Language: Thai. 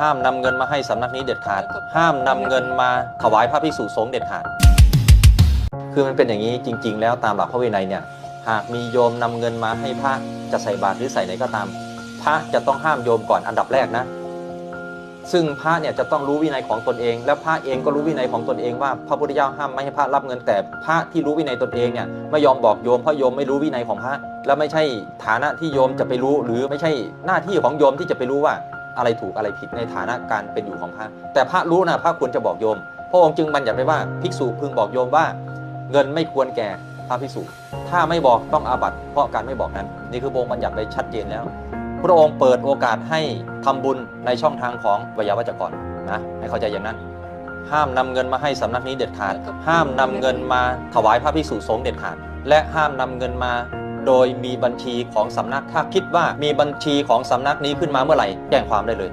ห้ามนำเงินมาให้สำนักนี้เด็ดขาด ห้ามนำเงินมาถวายพระภิกษุสงฆ์เด็ดขาด คือมันเป็นอย่างนี้จริง ๆ แล้วตามหลักพระวินัยเนี่ยหากมีโยมนำเงินมาให้พระจะใส่บาตรหรือใส่ไหนก็ตาม พระจะต้องห้ามโยมก่อนอันดับแรกนะ ซึ่งพระเนี่ยจะต้องรู้วินัยของตนเอง และพระเองก็รู้วินัยของตนเองว่าพระพุทธเจ้าห้ามไม่ให้พระรับเงินแต่พระที่รู้วินัยตนเองเนี่ยไม่ยอมบอกโยมเพราะโยมไม่รู้วินัยของพระ และไม่ใช่ฐานะที่โยมจะไปรู้ หรือไม่ใช่หน้าที่ของโยมที่จะไปรู้ว่า อะไรถูกอะไรผิดในฐานะการเป็นอยู่ของพระ แต่พระรู้นะพระควรจะบอกโยม พระองค์จึงบัญญัติไว้ว่าภิกษุพึงบอกโยมว่า เงินไม่ควรแก่พระภิกษุ ถ้าไม่บอกต้องอาบัติเพราะการไม่บอกนั้น นี่คือพระองค์บัญญัติไว้ชัดเจนแล้ว พระองค์เปิดโอกาสให้ทำบุญในช่องทางของวิยาวัจกรนะให้เข้าใจอย่างนั้นห้ามนำเงินมาให้สำนักนี้เด็ดขาด ห้ามนำเงินมาถวายพระภิกษุสงฆ์เด็ดขาด และห้ามนำเงินมา โดยมีบัญชีของสำนักถ้าคิดว่ามีบัญชีของสำนักนี้ขึ้นมาเมื่อไหร่แจ้งความได้เลย